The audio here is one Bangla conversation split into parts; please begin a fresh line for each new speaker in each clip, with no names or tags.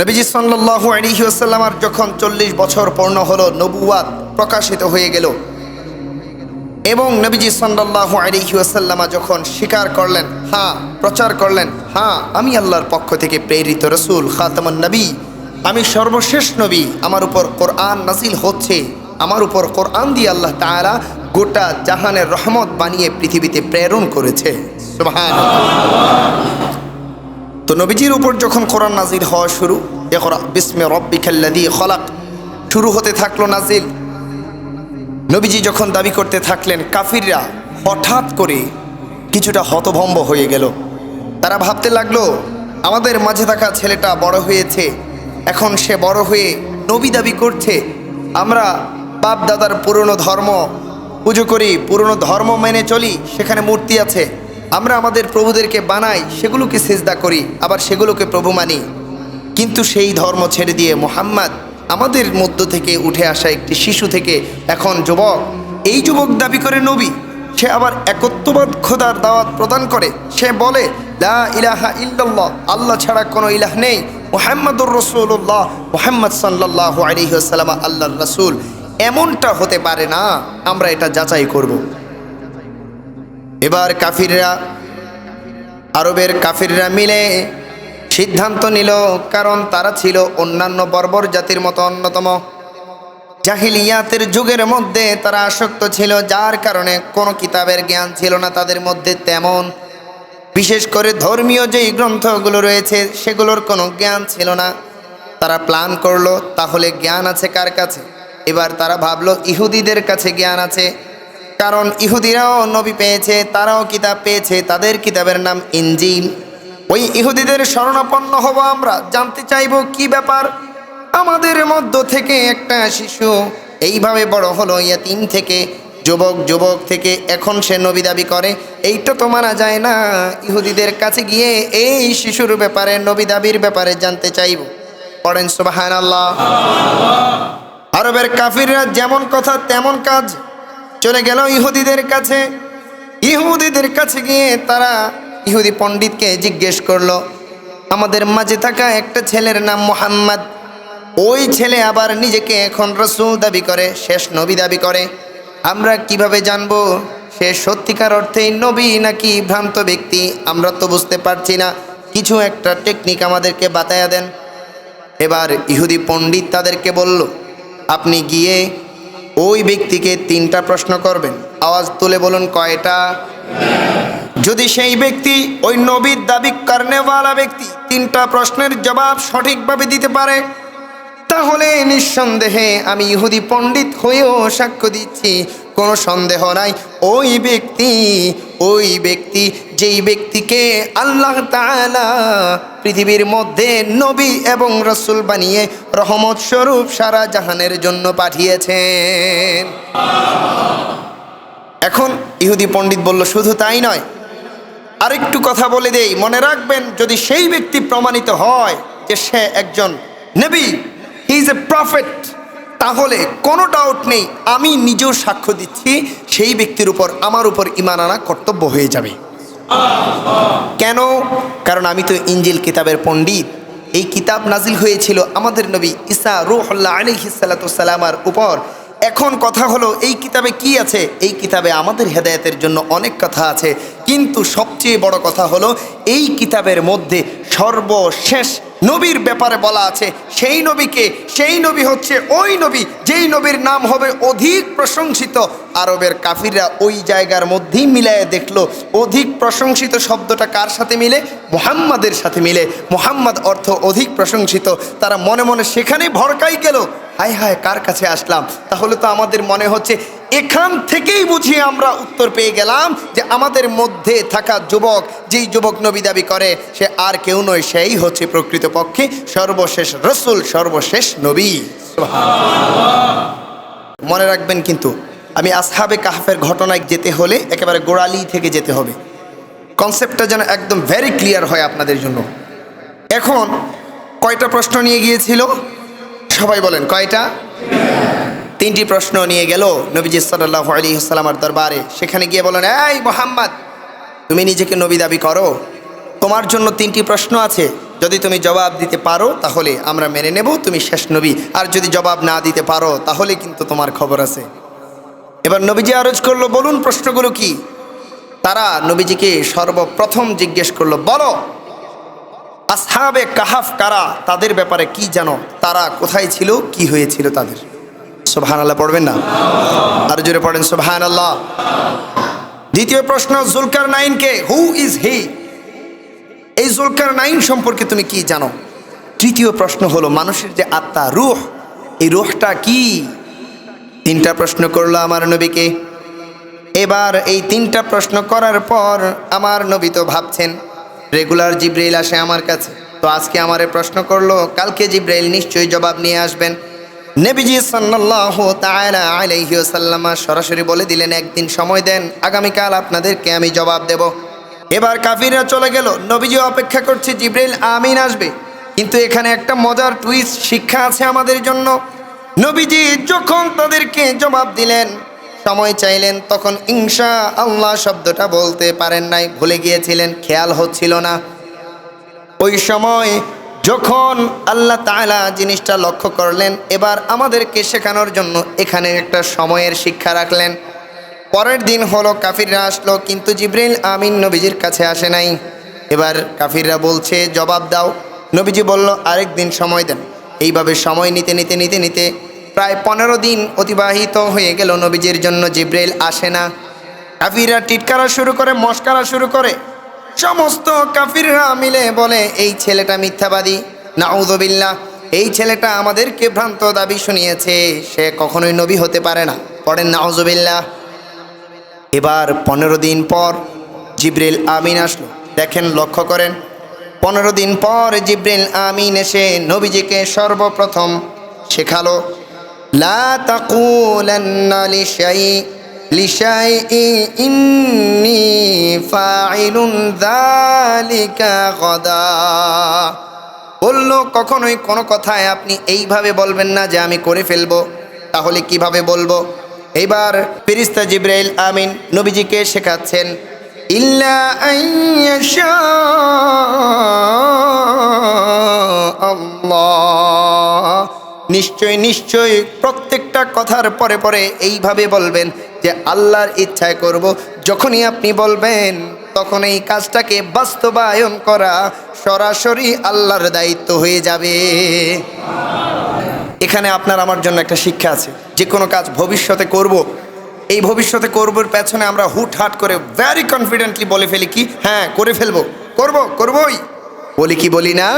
নবীজি সাল্লাহ আলিহি আসাল্লামার যখন চল্লিশ বছর পূর্ণ হলো নবুয়াত প্রকাশিত হয়ে গেল এবং নবীজি সাল্লাহ আলিহি আসাল্লামা যখন স্বীকার করলেন হ্যাঁ প্রচার করলেন হ্যাঁ আমি আল্লাহর পক্ষ থেকে প্রেরিত রসুল, খাতামান নবী, আমি সর্বশেষ নবী, আমার উপর কোরআন নাজিল হচ্ছে, আমার উপর কোরআন দিয়ে আল্লাহ তাআলা গোটা জাহানের রহমত বানিয়ে পৃথিবীতে প্রেরণ করেছে। তো নবীজির উপর যখন কোরআন নাজিল হওয়া শুরু একরা বিসমে রব্বিকাল্লাদি খলাক, শুরু হতে থাকল নাজিল। নবীজি যখন দাবি করতে থাকলেন, কাফিররা হঠাৎ করে কিছুটা হতভম্ব হয়ে গেল। তারা ভাবতে লাগল, আমাদের মাঝে থাকা ছেলেটা বড় হয়েছে, এখন সে বড় হয়ে নবী দাবি করছে, আমরা বাপ দাদার পুরনো ধর্ম, পুজো করি, পুরনো ধর্ম মেনে চলি, সেখানে মূর্তি আছে। আমরা আমাদের প্রভুদেরকে বানাই, সেগুলোকে সেজদা করি, আবার সেগুলোকে প্রভু মানি। কিন্তু সেই ধর্ম ছেড়ে দিয়ে মোহাম্মদ আমাদের মধ্য থেকে উঠে আসা একটি শিশু থেকে এখন যুবক। এই যুবক দাবি করে নবী, সে আবার একত্ববাদ খোদার দাওয়াত প্রদান করে। সে বলে, লা ইলাহা ইল্লাল্লাহ, আল্লাহ ছাড়া কোনো ইলাহ নেই। মোহাম্মদুর রসুল্লাহ মোহাম্মদ সাল্লাহ আলিহাসাল্লাম আল্লাহর রসুল। এমনটা হতে পারে না, আমরা এটা যাচাই করব। এবার কাফিররা, আরবের কাফিররা মিলে সিদ্ধান্ত নিল, কারণ তারা ছিল অন্যান্য বর্বর জাতির মতো অন্যতম। জাহিলিয়াতের যুগের মধ্যে তারা আসক্ত ছিল, যার কারণে কোনো কিতাবের জ্ঞান ছিল না তাদের মধ্যে তেমন। বিশেষ করে ধর্মীয় যেই গ্রন্থগুলো রয়েছে, সেগুলোর কোনো জ্ঞান ছিল না। তারা প্ল্যান করল, তাহলে জ্ঞান আছে কার কাছে? এবার তারা ভাবলো, ইহুদিদের কাছে জ্ঞান আছে। কারণ ইহুদিরাও নবী পেয়েছে, তারাও কিতাব পেয়েছে, তাদের কিতাবের নাম ইঞ্জিল ওই ইহুদিদের শরণাপন্ন হব আমরা। জানতে চাইব কি ব্যাপার? আমাদের মধ্য থেকে একটা শিশু, এইভাবে বড় হলো ইয়াতিম থেকে, যুবক যুবক থেকে, এখন সে নবী দাবি করে, এইটা তো মানা যায় না। ইহুদিদের কাছে গিয়ে এই শিশুর ব্যাপারে, নবী দাবির ব্যাপারে জানতে চাইব। পড়েন সুবাহান আল্লাহ আরবের কাফিররা যেমন কথা, তেমন কাজ। চলে গেল ইহুদিদের কাছে। ইহুদিদের কাছে গিয়ে তারা ইহুদি পণ্ডিতকে জিজ্ঞেস করল, আমাদের মাঝে থাকা একটা ছেলের নাম মোহাম্মদ। ওই ছেলে আবার নিজেকে এখন রসুল দাবি করে, শেষ নবী দাবি করে। আমরা কীভাবে জানব সে সত্যিকার অর্থেই নবী নাকি ভ্রান্ত ব্যক্তি? আমরা তো বুঝতে পারছি না। কিছু একটা টেকনিক আমাদেরকে বাতায়া দেন। এবার ইহুদি পণ্ডিত তাদেরকে বলল, আপনি গিয়ে ওই ব্যক্তিকে তিনটা প্রশ্ন করবেন। আওয়াজ তুলে বলুন কয়টা? যদি সেই ব্যক্তি ওই নবীর দাবি কারণেওয়ালা ব্যক্তি তিনটা প্রশ্নের জবাব সঠিকভাবে দিতে পারে, তাহলে নিঃসন্দেহে আমি ইহুদি পণ্ডিত হয়েও সাক্ষ্য দিচ্ছি। কোনো সন্দেহ নাই। ওই ব্যক্তি ওই ব্যক্তি, যেই ব্যক্তিকে আল্লাহ তাআলা পৃথিবীর মধ্যে নবী এবং রসুল বানিয়ে রহমত স্বরূপ সারা জাহানের জন্য পাঠিয়েছেন। এখন ইহুদি পণ্ডিত বলল, শুধু তাই নয়, আরেকটু কথা বলে দেই। মনে রাখবেন, যদি সেই ব্যক্তি প্রমাণিত হয় যে সে একজন নবী হি ইজ এ প্রফেট তাহলে কোনো ডাউট নেই, আমি নিজেও সাক্ষ্য দিচ্ছি, সেই ব্যক্তির উপর, আমার উপর ইমান আনা কর্তব্য হয়ে যাবে। কেন? কারণ আমি তো ইঞ্জিল কিতাবের পণ্ডিত। এই কিতাব নাজিল হয়েছিল আমাদের নবী ইসা রুহল্লা আলিহিসাল্লাতামার উপর। এখন কথা হলো, এই কিতাবে কি আছে? এই কিতাবে আমাদের হেদায়েতের জন্য অনেক কথা আছে। কিন্তু সবচেয়ে বড় কথা হলো, এই কিতাবের মধ্যে সর্বশেষ নবীর ব্যাপারে বলা আছে, সেই নবীকে, সেই নবী হচ্ছে ওই নবী, যেই নবীর নাম হবে অধিক প্রশংসিত। আরবের কাফিররা ওই জায়গার মধ্যেই মিলায় দেখল, অধিক প্রশংসিত শব্দটা কার সাথে মিলে? মোহাম্মদের সাথে মিলে। মোহাম্মদ অর্থ অধিক প্রশংসিত। তারা মনে মনে সেখানে ভরকাই গেল। হায় হায়, কার কাছে আসলাম? তাহলে তো আমাদের মনে হচ্ছে এখান থেকেই বুঝিয়ে আমরা উত্তর পেয়ে গেলাম যে আমাদের মধ্যে থাকা যুবক, যেই যুবক নবী দাবি করে, সে আর কেউ নয়, সেই হচ্ছে প্রকৃতপক্ষে সর্বশেষ রসুল, সর্বশেষ নবী। মনে রাখবেন কিন্তু, আমি আসহাবে কাহাফের ঘটনায় যেতে হলে একেবারে গোড়ালি থেকে যেতে হবে। কনসেপ্টটা যেন একদম ভেরি ক্লিয়ার হয় আপনাদের জন্য। এখন কয়টা প্রশ্ন নিয়ে গিয়েছিল? সবাই বলেন, কয়টা? তিনটি প্রশ্ন নিয়ে গেল নবীজি সাল্লাহ আলী সাল্লামার দরবারে। সেখানে গিয়ে বলেন এই মোহাম্মদ, তুমি নিজেকে নবী দাবি করো। তোমার জন্য তিনটি প্রশ্ন আছে। যদি তুমি জবাব দিতে পারো, তাহলে আমরা মেনে নেব, তুমি শেষ নবী। আর যদি জবাব না দিতে পারো, তাহলে কিন্তু তোমার খবর আছে। এবার নবীজি আরজ করল, বলুন, প্রশ্নগুলো কি? তারা নবীজিকে সর্বপ্রথম জিজ্ঞেস করল, বলো, আসহাবে কাহাফ কারা? তাদের ব্যাপারে কি জানো? তারা কোথায় ছিল? কি হয়েছিল তাদের? সোভান আল্লাহ পড়বেন না? আর জোরে পড়েন সোভান আল্লাহ দ্বিতীয় প্রশ্ন, জুলকার নাইনকে হু ইজ হি এই জুলকার নাইন সম্পর্কে তুমি কি জানো? তৃতীয় প্রশ্ন হলো, মানুষের যে আত্মা, রুহ, এই রুহটা কি? তিনটা প্রশ্ন করল আমার নবীকে। এবার এই তিনটা প্রশ্ন করার পর আমার নবী তো ভাবছেন, রেগুলার জিব্রাইল আসে আমার কাছে। তো আজকে আমারে প্রশ্ন করল, কালকে জিব্রাইল নিশ্চয়ই জবাব নিয়ে আসবেন। নেবিজি সাল্লাল্লাহু তাআলা আলাইহি ওয়াসাল্লাম সরাসরি বলে দিলেন, একদিন সময় দেন, আগামীকাল আপনাদেরকে আমি জবাব দেব। এবার কাফিররা চলে গেল। নবীজি অপেক্ষা করছে, জিব্রাইল, আমিন আসবে। কিন্তু এখানে একটা মজার টুইস্ট শিক্ষা আছে আমাদের জন্য। নবীজি যখন তাদেরকে জবাব দিলেন, সময় চাইলেন, তখন ইনশা আল্লাহ শব্দটা বলতে পারেন নাই, ভুলে গিয়েছিলেন, খেয়াল হচ্ছিল না। ওই সময় যখন আল্লাহ তাআলা জিনিসটা লক্ষ্য করলেন, এবার আমাদেরকে শেখানোর জন্য এখানে একটা সময়ের শিক্ষা রাখলেন। পরের দিন হলো, কাফিররা আসলো, কিন্তু জিব্রিল আমিন নবীজির কাছে আসে নাই। এবার কাফিররা বলছে, জবাব দাও। নবীজি বলল, আরেক দিন সময় দেন। এইভাবে সময় নিতে নিতে নিতে নিতে প্রায় পনেরো দিন অতিবাহিত হয়ে গেল নবীজির জন্য। জিব্রাইল আসে না। কাফিররা টিটকারা শুরু করে, মস্কারা শুরু করে সমস্ত কাফিররা মিলে বলে, এই ছেলেটা মিথ্যাবাদী। নাউদবিল্লাহ এই ছেলেটা আমাদেরকে ভ্রান্ত দাবি শুনিয়েছে। সে কখনোই নবী হতে পারে না। পড়েন নাউজবিল্লাহ এবার পনেরো দিন পর জিব্রিল আমিন আসলো। দেখেন, লক্ষ্য করেন, পনেরো দিন পর জিব্রিল আমিন এসে নবীজিকে সর্বপ্রথম শেখালো, লা লিশাই ইন্নি ফাইলুন যালিকা গদা। বলল, কখনোই কোনো কথায় আপনি এইভাবে বলবেন না যে আমি করে ফেলব। তাহলে কীভাবে বলব? এইবার ফিরিস্তা জিব্রাইল, আমিন, নবীজিকে শেখাচ্ছেন, ইল্লা নিশ্চয় নিশ্চয় প্রত্যেকটা কথার পরে পরে এইভাবে বলবেন যে আল্লাহর ইচ্ছায় করব, যখনই আপনি বলবেন, তখন এই কাজটাকে বাস্তবায়ন করা সরাসরি আল্লাহর দায়িত্ব হয়ে যাবে। এখানে আপনার আমার জন্য একটা শিক্ষা আছে, যে কোনো কাজ ভবিষ্যতে করব। এই ভবিষ্যতে করবোর পেছনে আমরা হুট হাট করে ভ্যারি কনফিডেন্টলি বলে ফেলি কি? হ্যাঁ করে ফেলব। করব, করবই। বলি কি বলি না?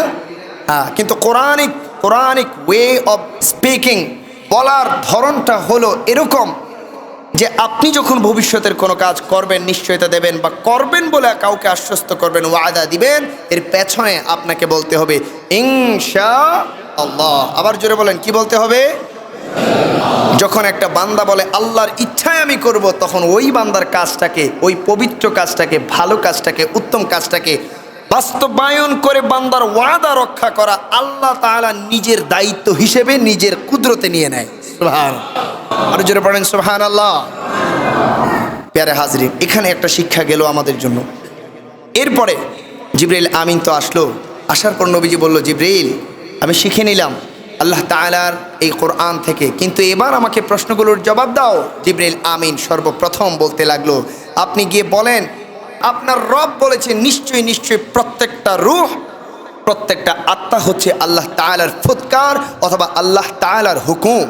হ্যাঁ কিন্তু Quranic Quranic way of speaking বলার ধরনটা হলো এরকম। যে আপনি যখন ভবিষ্যতের কোনো কাজ করবেন, নিশ্চয়তা দেবেন বা করবেন বলে কাউকে আশ্বস্ত করবেন, ওয়াদা দিবেন, এর পেছনে আপনাকে বলতে হবে, ইনশা আল্লাহ। আবার জোরে বলেন, কি বলতে হবে? যখন একটা বান্দা বলে, আল্লাহর ইচ্ছায় আমি করব, তখন ওই বান্দার কাজটাকে, ওই পবিত্র কাজটাকে, ভালো কাজটাকে, উত্তম কাজটাকে বাস্তবায়ন করে বান্দার ওয়াদা রক্ষা করা আল্লাহ তাআলা নিজের দায়িত্ব হিসেবে নিজের কুদরতে নিয়ে নেয়। আল্লাহ প্যারে হাজরি এখানে একটা শিক্ষা গেল আমাদের জন্য। এরপরে জিব্রাইল আমিন তো আসলো। আসার পর নবীজি বলল, জিব্রাইল, আমি শিখে নিলাম আল্লাহ তাআলার এই কোরআন থেকে। কিন্তু এবার আমাকে প্রশ্নগুলোর জবাব দাও। জিব্রাইল আমিন সর্বপ্রথম বলতে লাগল, আপনি গিয়ে বলেন, আপনার রব বলেছে নিশ্চয়ই নিশ্চয়ই প্রত্যেকটা রূহ, প্রত্যেকটা আত্মা হচ্ছে আল্লাহ তাআলার ফুৎকার অথবা আল্লাহ তাআলার হুকুম।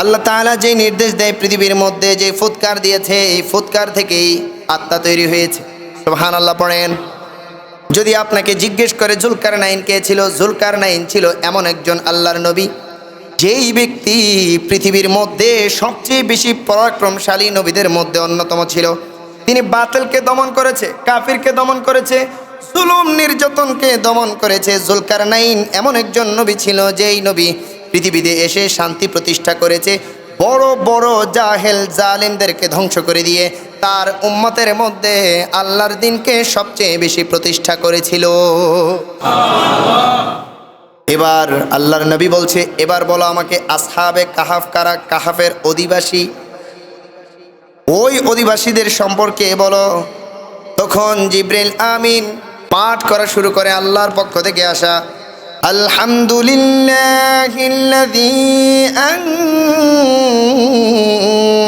আল্লাহ তাআলা যে নির্দেশ দেয় পৃথিবীর মধ্যে যে ফুৎকার দিয়েছে, এই ফুৎকার থেকেই আত্মা তৈরি হয়েছে। সোহান আল্লাহ পড়েন, যদি আপনাকে জিজ্ঞেস করে জুলকার নাইন কে ছিল জুলকার নাইন ছিল এমন একজন আল্লাহর নবী, যেই ব্যক্তি পৃথিবীর মধ্যে সবচেয়ে বেশি পরাক্রমশালী নবীদের মধ্যে অন্যতম ছিল। তিনি বাতিলকে দমন করেছে, কাফিরকে দমন করেছে, জুলুম নির্যাতনকে দমন করেছে। জুলকার নাইন এমন একজন নবী ছিল, যেই নবী পৃথিবীতে এসে শান্তি প্রতিষ্ঠা করেছে বড় বড় জাহেল জালেমদেরকে ধ্বংস করে দিয়ে তার উম্মতের মধ্যে আল্লাহর দিনকে সবচেয়ে বেশি প্রতিষ্ঠা করেছিল। এবার আল্লাহর নবী বলছে, এবার বলো আমাকে আসহাবে কাহাফ কারা কাহাফের অধিবাসী? ওই অধিবাসীদের সম্পর্কে বলো। তখন জিব্রেল আমিন পাঠ করা শুরু করে আল্লাহর পক্ষ থেকে আসা আলহামদুলিল্লাহ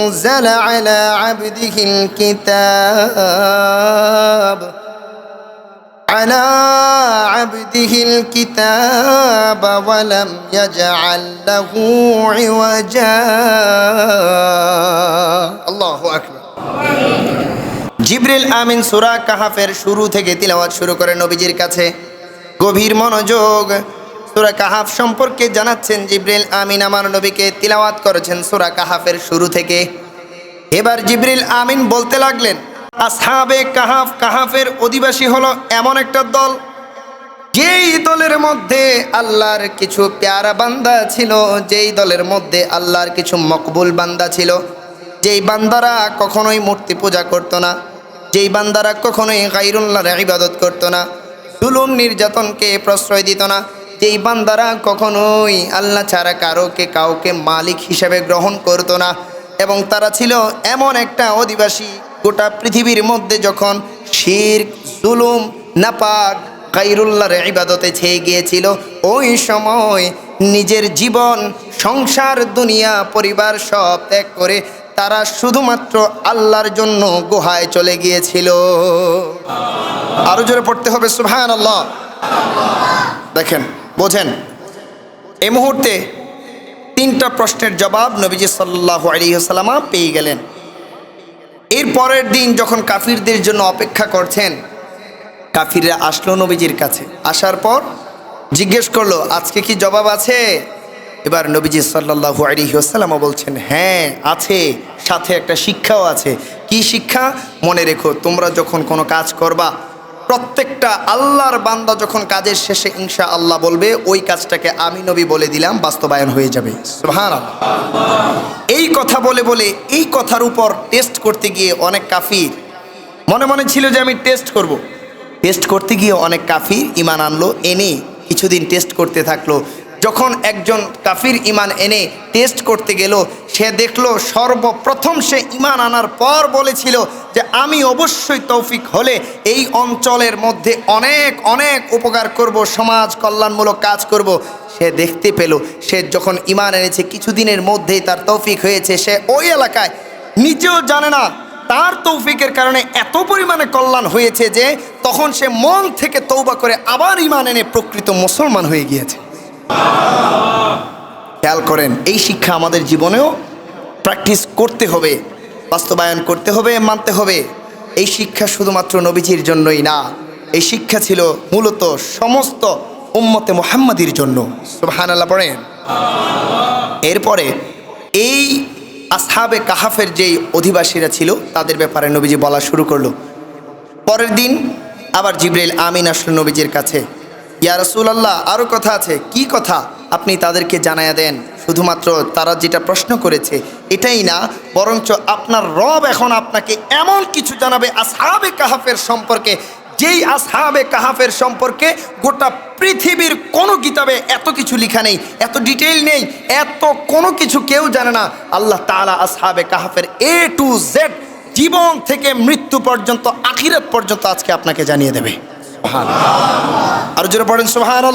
أنزل على عبده الكتاب على عبده الكتاب ولم يجعل له عوجا الله أكبر জিবরিল আমিন সুরা কাহাফের শুরু থেকে তিলাওয়াত শুরু করে নবীজির কাছে গভীর মনোযোগ। সুরা কাহাফ সম্পর্কে জানাচ্ছেন জিবরিল আমিন, আমার নবীকে তিলাওয়াত করেছেন সুরা কাহাফের শুরু থেকে। এবার জিবরিল আমিন বলতে লাগলেন, আসহাবে কাহাফ, কাহাফের অধিবাসী হলো এমন একটা দল, যেই দলের মধ্যে আল্লাহর কিছু প্যারা বান্দা ছিল, যেই দলের মধ্যে আল্লাহর কিছু মকবুল বান্দা ছিল। যেই বান্দারা কখনোই মূর্তি পূজা করতো না, যেই বান্দারা কখনোই গাইরুল্লাহর ইবাদত করতো না জুলুম নির্যাতনকে প্রশ্রয় দিত না। যেই বান্দারা কখনোই আল্লাহ ছাড়া কারোকে কাউকে মালিক হিসেবে গ্রহণ করতো না। এবং তারা ছিল এমন একটা অধিবাসী, গোটা পৃথিবীর মধ্যে যখন শির জুলুম, নাপাক, গাইরুল্লাহর ইবাদতে ছেয়ে গিয়েছিল, ওই সময় নিজের জীবন, সংসার, দুনিয়া, পরিবার সব ত্যাগ করে তারা শুধুমাত্র আল্লাহর জন্য গুহায় চলে গিয়েছিল। আরও জোরে পড়তে হবে সুবহান আল্লাহ দেখেন, বোঝেন। এ মুহূর্তে তিনটা প্রশ্নের জবাব নবীজি সাল্লাহ আলিহাসাল্লামা পেয়ে গেলেন। এর পরের দিন যখন কাফিরদের জন্য অপেক্ষা করছেন, কাফিররা আসলো নবীজির কাছে। আসার পর জিজ্ঞেস করল, আজকে কি জবাব আছে? এবার নবীজি সাল্লাহু আলিহাসাল্লামা বলছেন হ্যাঁ আছে, সাথে একটা শিক্ষাও আছে। কি শিক্ষা? মনে রেখো, তোমরা যখন কোনো কাজ করবা, প্রত্যেকটা আল্লাহর বান্দা যখন কাজের শেষে ইনশা আল্লাহ বলবে, ওই কাজটাকে আমি নবী বলে দিলাম, বাস্তবায়ন হয়ে যাবে। সুবহানাল্লাহ। এই কথা বলে বলে, এই কথার উপর টেস্ট করতে গিয়ে অনেক কাফির, মনে মনে ছিল যে আমি টেস্ট করব। টেস্ট করতে গিয়ে অনেক কাফির ইমান আনলো, এনে কিছুদিন টেস্ট করতে থাকল। যখন একজন কাফির ইমান এনে টেস্ট করতে গেল, সে দেখল সর্বপ্রথম সে ইমান আনার পর বলেছিল যে, আমি অবশ্যই তৌফিক হলে এই অঞ্চলের মধ্যে অনেক অনেক উপকার করব, সমাজ কল্যাণমূলক কাজ করব। সে দেখতে পেল, সে যখন ইমান এনেছে, কিছুদিনের মধ্যেই তার তৌফিক হয়েছে। সে ওই এলাকায় নিজেও জানে না তার তৌফিকের কারণে এত পরিমাণে কল্যাণ হয়েছে যে, তখন সে মন থেকে তৌবা করে আবার ইমান এনে প্রকৃত মুসলমান হয়ে গিয়েছে। খেয়াল করেন, এই শিক্ষা আমাদের জীবনেও প্র্যাকটিস করতে হবে, বাস্তবায়ন করতে হবে, মানতে হবে। এই শিক্ষা শুধুমাত্র নবীজির জন্যই না, এই শিক্ষা ছিল মূলত সমস্ত উম্মতে মোহাম্মদির জন্য। সুবহান পড়েন। এরপরে এই আসহাবে কাহাফের যেই অধিবাসীরা ছিল, তাদের ব্যাপারে নবীজি বলা শুরু করল। পরের দিন আবার জিব্রাইল আমিন আসলো নবীজির কাছে। ইয়া রাসূলুল্লাহ আরও কথা আছে। কি কথা? আপনি তাদেরকে জানায়া দেন। শুধুমাত্র তারা যেটা প্রশ্ন করেছে, এটাই না, বরঞ্চ আপনার রব এখন আপনাকে এমন কিছু জানাবে আসহাবে কাহাফের সম্পর্কে, যেই আসহাবে কাহাফের সম্পর্কে গোটা পৃথিবীর কোনো কিতাবে এত কিছু লেখা নেই, এত ডিটেইল নেই, এত কোনো কিছু কেউ জানে না। আল্লাহ তালা আসহাবে কাহাফের এ টু জেড জীবন থেকে মৃত্যু পর্যন্ত, আখিরাত পর্যন্ত আজকে আপনাকে জানিয়ে দেবে। আর জোরে পড়েন সুহান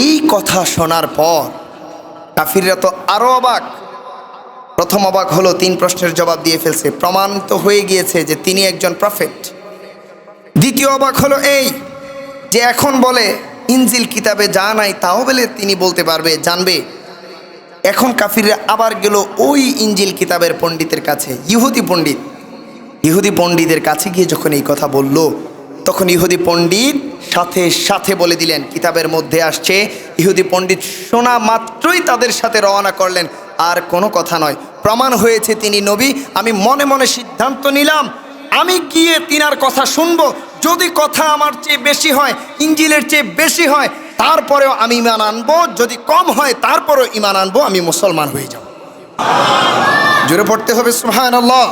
এই কথা শোনার পর কাফিররা তো আরও অবাক। প্রথম অবাক হলো, তিন প্রশ্নের জবাব দিয়ে ফেলছে। প্রমাণিত হয়ে গিয়েছে যে তিনি একজন প্রফেট। দ্বিতীয় অবাক হলো এই যে এখন বলে, ইনজিল কিতাবে যা নাই তাও বলে তিনি বলতে পারবে, জানবে। এখন কাফিররা আবার গেল ওই ইঞ্জিল কিতাবের পণ্ডিতের কাছে, ইহুদি পণ্ডিত। ইহুদি পণ্ডিতের কাছে গিয়ে যখন এই কথা বলল তখন ইহুদি পণ্ডিত সাথে সাথে বলে দিলেন, কিতাবের মধ্যে আসছে, ইহুদি পণ্ডিত শোনা মাত্রই তাদের সাথে রওনা করলেন। আর কোনো কথা নয়, প্রমাণ হয়েছে তিনি নবী, আমি মনে মনে সিদ্ধান্ত নিলাম, আমি গিয়ে তিনার কথা শুনব, যদি কথা আমার চেয়ে বেশি হয়, ইঞ্জিলের চেয়ে বেশি হয়, তারপরেও আমি ইমান আনব, যদি কম হয়, তারপরেও ইমান আনব, আমি মুসলমান হয়ে যাব। জোরে পড়তে হবে আল্লাহ